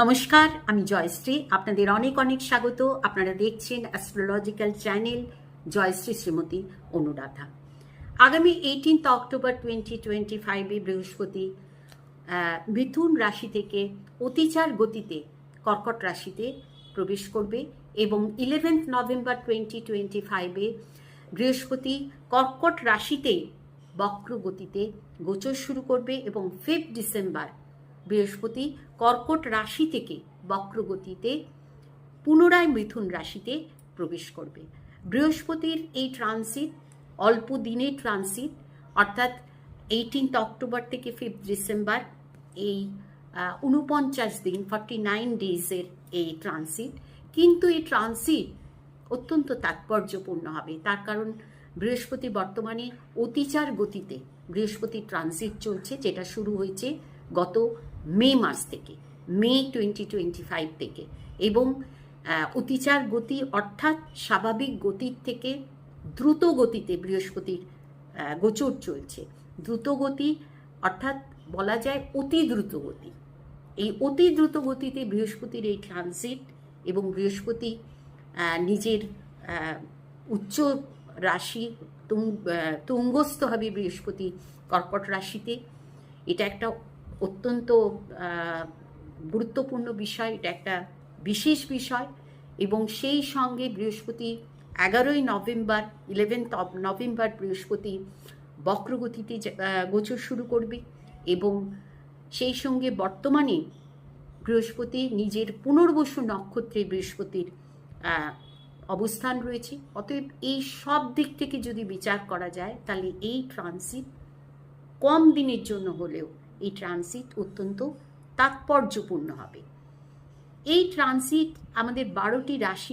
নমস্কার, আমি জয়শ্রী। আপনাদের অনেক অনেক স্বাগত। আপনারা দেখছেন অ্যাস্ট্রোলজিক্যাল চ্যানেল জয়শ্রী শ্রীমতী অনুরাধা। আগামী এইটিনথ অক্টোবর টোয়েন্টি টোয়েন্টি ফাইভে বৃহস্পতি মিথুন রাশি থেকে অতিচার গতিতে কর্কট রাশিতে প্রবেশ করবে এবং ইলেভেন্থ নভেম্বর টোয়েন্টি টোয়েন্টি ফাইভে বৃহস্পতি কর্কট রাশিতে বক্র গতিতে গোচর শুরু করবে এবং ফিফথ ডিসেম্বর বৃহস্পতি কর্কট রাশি থেকে বক্রগতিতে, পুনরায় মিথুন রাশিতে প্রবেশ করবে। বৃহস্পতির এই ট্রানজিট অল্প দিনের ট্রানজিট অর্থাৎ এইটিনথ অক্টোবর থেকে ফিফথ ডিসেম্বর এই উনপঞ্চাশ দিন ফর্টি নাইন ডেজের এই ট্রানজিট কিন্তু এই ট্রানজিট অত্যন্ত তাৎপর্যপূর্ণ হবে। তার কারণ বৃহস্পতি বর্তমানে অতিচার গতিতে বৃহস্পতি ট্রানজিট চলছে, যেটা শুরু হয়েছে গত মে মাস থেকে, মে টোয়েন্টি টোয়েন্টি ফাইভ থেকে এবং অতিচার গতি অর্থাৎ স্বাভাবিক গতির থেকে দ্রুত গতিতে বৃহস্পতির গোচর চলছে। দ্রুত গতি অর্থাৎ বলা যায় অতি দ্রুত গতি। এই অতি দ্রুত গতিতে বৃহস্পতির এই ট্রানজিট এবং বৃহস্পতি নিজের উচ্চ রাশি তুঙ্গস্থ হবে বৃহস্পতি কর্কট রাশিতে। এটা একটা অত্যন্ত গুরুত্বপূর্ণ বিষয়, এটা একটা বিশেষ বিষয় এবং সেই সঙ্গে বৃহস্পতি এগারোই নভেম্বর ইলেভেন্থ নভেম্বর বৃহস্পতি বক্রগতিতে গোচর শুরু করবে এবং সেই সঙ্গে বর্তমানে বৃহস্পতি নিজের পুনর্বসু নক্ষত্রে বৃহস্পতির অবস্থান রয়েছে। অতএব এই সব দিক থেকে যদি বিচার করা যায়, তাহলে এই ট্রানজিট কম দিনের জন্য হলেও এই ট্রানজিট অত্যন্ত তাৎপর্যপূর্ণ হবে। এই ট্রানজিট আমাদের বারোটি রাশি